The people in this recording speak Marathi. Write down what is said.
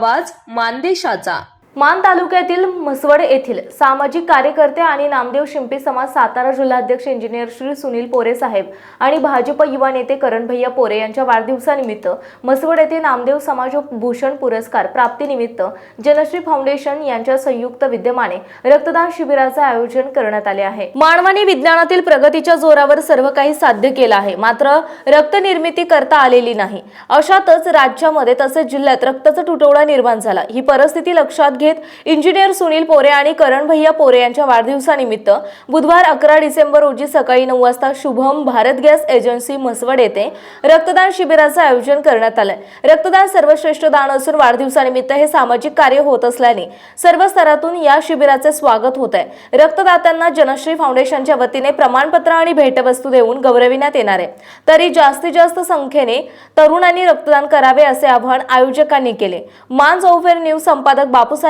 आवाज मानदेशाचा. मान तालुक्यातील म्हसवड येथील सामाजिक कार्यकर्ते आणि नामदेव शिंपी समाज सातारा जिल्हाध्यक्ष इंजिनियर श्री सुनील पोरे साहेब आणि भाजप युवा नेते करणभैया पोरे यांच्या वाढदिवसानिमित्त म्हसवड येथे नामदेव समाज भूषण पुरस्कार प्राप्तीनिमित्त जनश्री फाउंडेशन यांच्या संयुक्त विद्यमाने रक्तदान शिबिराचे आयोजन करण्यात आले आहे. मानवाने विज्ञानातील प्रगतीच्या जोरावर सर्व काही साध्य केलं आहे. मात्र रक्तनिर्मिती करता आलेली नाही. अशातच राज्यामध्ये तसेच जिल्ह्यात रक्ताचा तुटवडा निर्माण झाला. ही परिस्थिती लक्षात घेत इंजिनियर सुनील पोरे आणि करण भैया पोरे यांच्या वाढदिवसानिमित्त बुधवार अकरा डिसेंबर रोजी सकाळी नऊ वाजता शुभम भारत गॅस एजन्सी म्हसवड येथे रक्तदान शिबिराचं आयोजन करण्यात आलंय. रक्तदान सर्वश्रेष्ठ दान असून वाढदिवसानिमित्त हे सामाजिक कार्य होत असल्याने सर्व स्तरातून या शिबिराचे स्वागत होत आहे. रक्तदात्यांना जनश्री फाउंडेशनच्या वतीने प्रमाणपत्र आणि भेटवस्तू देऊन गौरविण्यात येणार आहे. तरी जास्तीत जास्त संख्येने तरुणांनी रक्तदान करावे असे आवाहन आयोजकांनी केले. मान चौफेर न्यूज संपादक बापूसाहेब